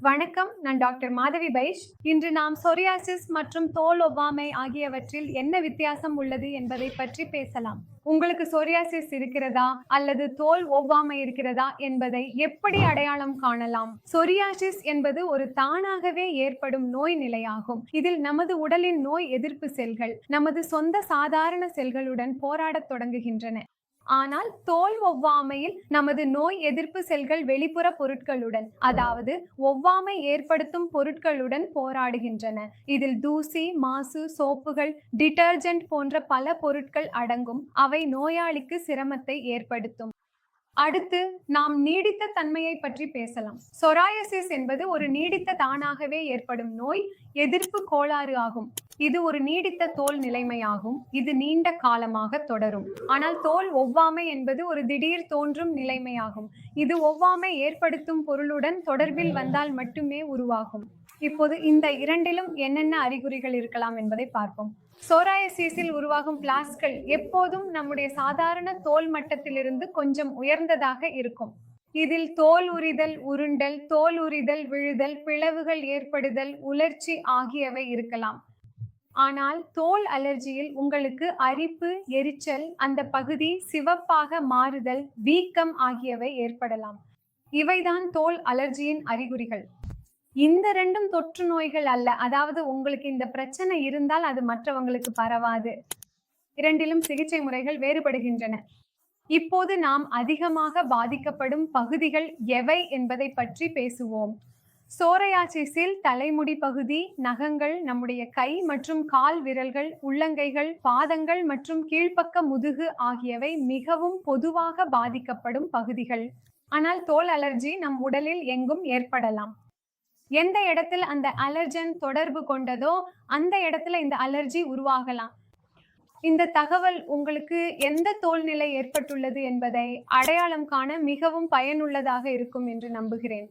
வணக்கம் நான் டாக்டர் மாதவி பைஷ். இன்று நாம் சொரியாசிஸ் மற்றும் தோல் ஒவ்வாமை ஆகியவற்றில் என்ன வித்தியாசம் உள்ளது என்பதை பற்றி பேசலாம். உங்களுக்கு சொரியாசிஸ் இருக்கிறதா? அல்லது தோல் ஒவ்வாமை இருக்கிறதா? என்பதை எப்படி அடையாளம் காணலாம்? சொரியாசிஸ் என்பது ஒரு தானாகவே ஏற்படும் நோய் நிலையாகும். இதில் நமது உடலின் நோய் எதிர்ப்பு செல்கள் நமது சொந்த சாதாரண செல்களுடன் போராடத் தொடங்குகின்றன. ஆனால் தோல் ஒவ்வாமையில் நமது நோய் எதிர்ப்பு செல்கள் வெளிப்புற பொருட்களுடன் அதாவது ஒவ்வாமை ஏற்படுத்தும் பொருட்களுடன் போராடுகின்றன. இதில் தூசி மாசு சோப்புகள் டிட்டர்ஜென்ட் போன்ற பல பொருட்கள் அடங்கும். அவை நோயாளிக்கு சிரமத்தை ஏற்படுத்தும். அடுத்து நாம் நீடித்த தன்மையை பற்றி பேசலாம். சொராயசிஸ் என்பது ஒரு நீடித்த தானாகவே ஏற்படும் நோய் எதிர்ப்பு கோளாறு ஆகும். இது ஒரு நீடித்த தோல் நிலைமையாகும். இது நீண்ட காலமாக தொடரும். ஆனால் தோல் ஒவ்வாமை என்பது ஒரு திடீர் தோன்றும் நிலைமையாகும். இது ஒவ்வாமை ஏற்படுத்தும் பொருளுடன் தொடர்பில் வந்தால் மட்டுமே உருவாகும். இப்போது இந்த இரண்டிலும் என்னென்ன அறிகுறிகள் இருக்கலாம் என்பதை பார்ப்போம். சோராயசிஸில் உருவாகும் பிளாஸ்கள் எப்போதும் நம்முடைய சாதாரண தோல் மட்டத்திலிருந்து கொஞ்சம் உயர்ந்ததாக இருக்கும். இதில் தோல் உரிதல் உருண்டல் தோல் உரிதல் விழுதல் பிளவுகள் ஏற்படுதல் உலர்ச்சி ஆகியவை இருக்கலாம். ஆனால் தோல் அலர்ஜியில் உங்களுக்கு அரிப்பு எரிச்சல் அந்த பகுதி சிவப்பாக மாறுதல் வீக்கம் ஆகியவை ஏற்படலாம். இவைதான் தோல் அலர்ஜியின் அறிகுறிகள். இந்த ரெண்டும் தொற்று நோய்கள் அல்ல. அதாவது உங்களுக்கு இந்த பிரச்சனை இருந்தால் அது மற்றவங்களுக்கு பரவாது. இரண்டிலும் சிகிச்சை முறைகள் வேறுபடுகின்றன. இப்போது நாம் அதிகமாக பாதிக்கப்படும் பகுதிகள் எவை என்பதை பற்றி பேசுவோம். சோரையாச்சிஸில் தலைமுடி பகுதி நகங்கள் நம்முடைய கை மற்றும் கால் விரல்கள் உள்ளங்கைகள் பாதங்கள் மற்றும் கீழ்ப்பக்க முதுகு ஆகியவை மிகவும் பொதுவாக பாதிக்கப்படும் பகுதிகள். ஆனால் தோல் அலர்ஜி நம் உடலில் எங்கும் ஏற்படலாம். எந்த இடத்தில் அந்த அலர்ஜன் தொடர்பு கொண்டதோ அந்த இடத்துல இந்த அலர்ஜி உருவாகலாம். இந்த தகவல் உங்களுக்கு எந்த தோல்நிலை ஏற்பட்டுள்ளது என்பதை அடையாளம் காண மிகவும் பயனுள்ளதாக இருக்கும் என்று நம்புகிறேன்.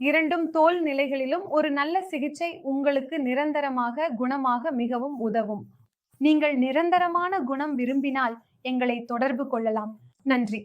இரண்டும் தோல் நிலைகளிலும் ஒரு நல்ல சிகிச்சை உங்களுக்கு நிரந்தரமாக குணமாக மிகவும் உதவும். நீங்கள் நிரந்தரமான குணம் விரும்பினால் எங்களை தொடர்பு கொள்ளலாம். நன்றி.